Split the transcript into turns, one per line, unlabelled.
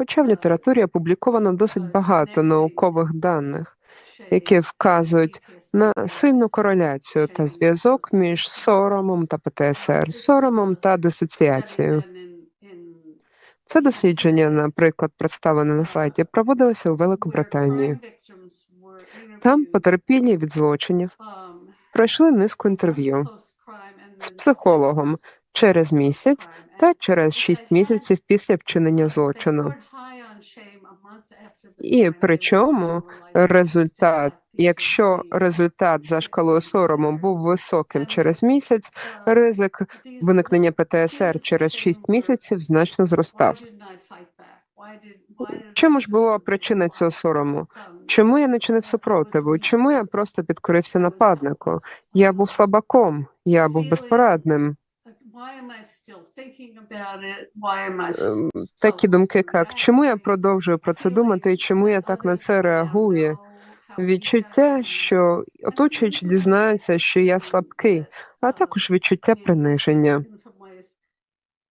Хоча в літературі опубліковано досить багато наукових даних, які вказують на сильну кореляцію та зв'язок між соромом та ПТСР, соромом та дисоціацією. Це дослідження, наприклад, представлене на сайті, проводилося у Великобританії. Там потерпілі від злочинів пройшли низку інтерв'ю з психологом через місяць та через шість місяців після вчинення злочину. І причому результат, якщо результат за шкалою сорому був високим через місяць, ризик виникнення ПТСР через 6 місяців значно зростав. Чому ж була причина цього сорому? Чому я не чинив супротиву? Чому я просто підкорився нападнику? Я був слабаком, я був безпорадним. Ем, Такі думки, як чому я продовжую про це думати? і чому я так на це реагую? Відчуття, що оточуючи дізнаються, що я слабкий, а також відчуття приниження.